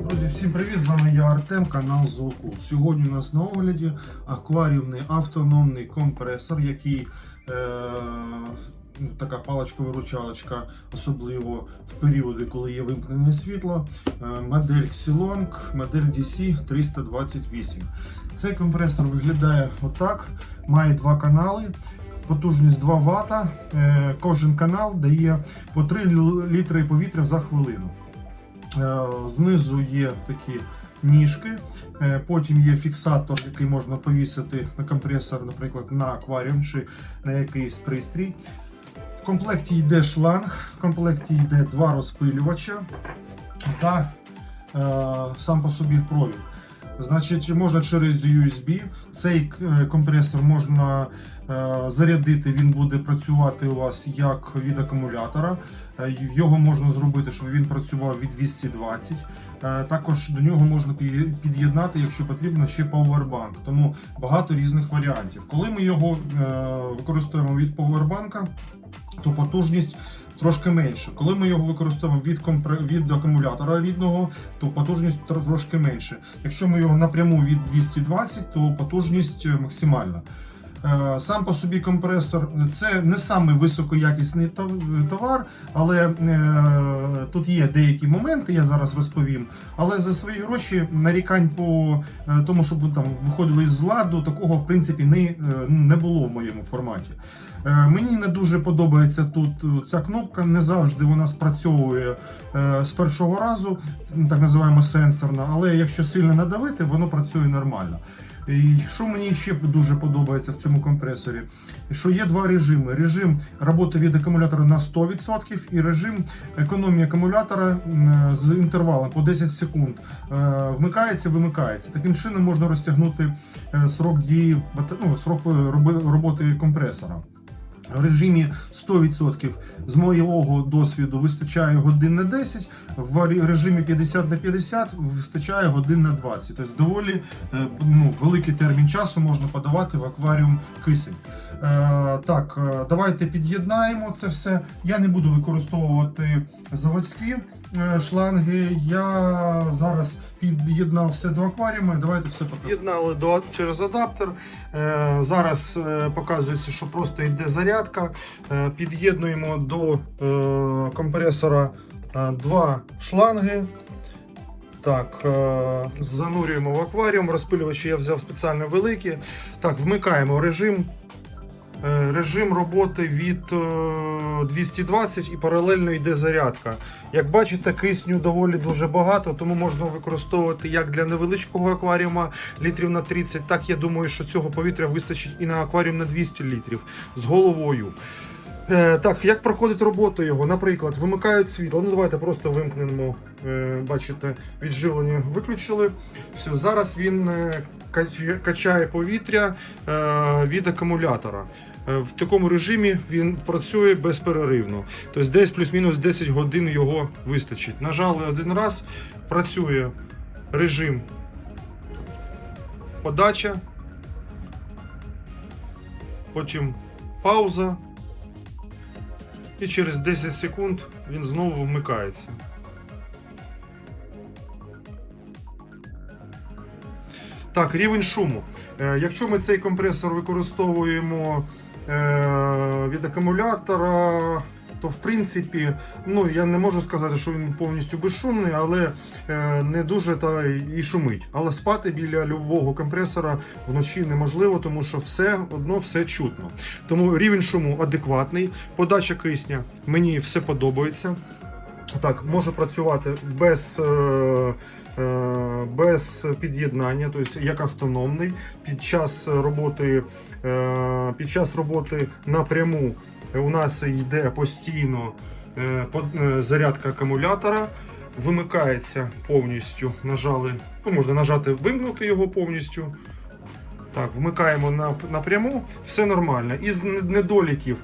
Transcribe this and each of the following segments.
Друзі, всім привіт! З вами я Артем, канал Зоку. Сьогодні у нас на огляді акваріумний автономний компресор, який е, така паличка-виручалочка, особливо в періоди, коли є вимкнене світло. Е, модель Xilong, модель DC 328. Цей компресор виглядає отак, має два канали. Потужність 2 Вт. Е, Кожен канал дає по 3 літри повітря за хвилину. Е, Знизу є такі ніжки, потім є фіксатор, який можна повісити на компресор, наприклад, на акваріум чи на якийсь пристрій. В комплекті йде шланг, в комплекті йде два розпилювача та е, сам по собі провід. Значить, можна через USB. Цей е, компресор можна е, зарядити, він буде працювати у вас як від акумулятора. Е, Його можна зробити, щоб він працював від 220. Е, Також до нього можна під'єднати, якщо потрібно, ще Powerbank. Тому багато різних варіантів. Коли ми його використовуємо від Powerbank, то потужність трошки менше. Коли ми його використовуємо від, компре... від акумулятора рідного, то потужність трошки менше. Якщо ми його напряму від 220, то потужність е, максимальна. Е, Сам по собі компресор це не самий високоякісний товар, але е, тут є деякі моменти, я зараз розповім. Але за свої гроші нарікань по е, тому, щоб там виходили з ладу, такого в принципі не, не було в моєму форматі. Мені не дуже подобається тут ця кнопка, не завжди вона спрацьовує з першого разу, так називаємо сенсорна, але якщо сильно надавити, воно працює нормально. І що мені ще дуже подобається в цьому компресорі, що є два режими: режим роботи від акумулятора на 100% і режим економії акумулятора з інтервалом по 10 секунд. Е, Вмикається, вимикається. Таким чином можна розтягнути е, срок дії ну, срок е, роботи компресора. В режимі 100% з моєго досвіду вистачає годин на 10, в режимі 50 на 50 вистачає годин на 20. Тобто доволі е, ну, великий термін часу можна подавати в акваріум кисень. Е, так, е, давайте під'єднаємо це все. Я не буду використовувати заводські шланги. Я зараз під'єднав все до акваріуму. Давайте все покажу. Під'єднали до через адаптер. Е, зараз е, показується, що просто йде зарядка. Е, під'єднуємо до е, компресора е, два шланги. Так, е, занурюємо в акваріум. Розпилювачі я взяв спеціально великі. Так, вмикаємо режим. Е, Режим роботи від е, 220 і паралельно йде зарядка. Як бачите, кисню доволі дуже багато, тому можна використовувати як для невеличкого акваріума літрів на 30, так я думаю, що цього повітря вистачить і на акваріум на 200 літрів з головою. Е, так, як проходить робота його? Наприклад, вимикають світло. Ну давайте просто вимкнемо. Е, бачите, відживлення виключили. Все, зараз він е, качає повітря е, від акумулятора. Е, В такому режимі він працює безперервно. Тобто десь плюс-мінус 10 годин його вистачить. Нажали один раз, працює режим подача, потім пауза. І через 10 секунд він знову вмикається. Так, рівень шуму. Е, Якщо ми цей компресор використовуємо від акумулятора, то в принципі, ну я не можу сказати, що він повністю безшумний, але е, не дуже та і шумить. Але спати біля любого компресора вночі неможливо, тому що все одно все чутно. Тому рівень шуму адекватний, подача кисня мені все подобається. Так, може працювати без, е, е, без під'єднання, тобто як автономний. Під час роботи, е, під час роботи напряму у нас йде постійно зарядка акумулятора. Вимикається повністю. Нажали, ну, можна нажати вимкнути його повністю. Так, вмикаємо напряму, все нормально. Із недоліків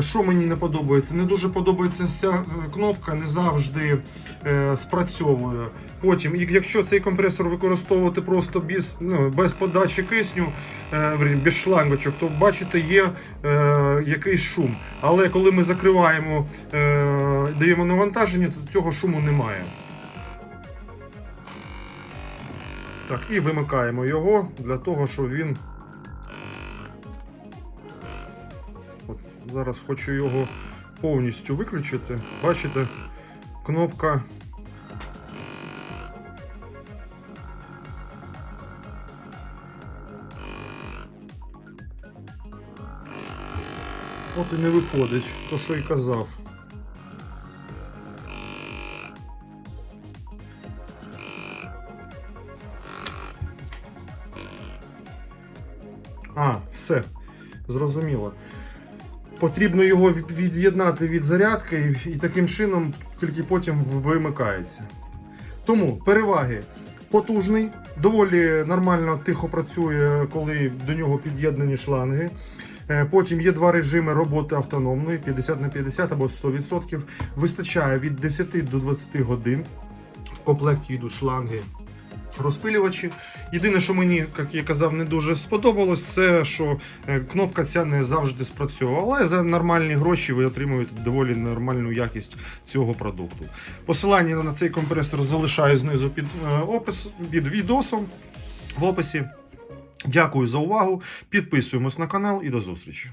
Що мені не подобається? Не дуже подобається ця е, кнопка, не завжди е, спрацьовує. Потім, якщо цей компресор використовувати просто без, ну, без подачі кисню, е, без шлангочок, то бачите, є е, якийсь шум. Але коли ми закриваємо, е, даємо навантаження, то цього шуму немає. Так, і вимикаємо його для того, щоб він. Зараз хочу його повністю виключити. Бачите, кнопка. От і не виходить, то що і казав. А, все. Зрозуміло. Потрібно його від'єднати від зарядки і, таким чином тільки потім вимикається. Тому переваги. Потужний, доволі нормально тихо працює, коли до нього під'єднані шланги. Е, Потім є два режими роботи автономної 50 на 50 або 100%. Вистачає від 10 до 20 годин. В комплекті йдуть шланги розпилювачі. Єдине, що мені, як я казав, не дуже сподобалось, це що е, кнопка ця не завжди спрацьовувала, але за нормальні гроші ви отримуєте доволі нормальну якість цього продукту. Посилання на цей компресор залишаю знизу під е, опис під відосом в описі. Дякую за увагу. Підписуємось на канал і до зустрічі.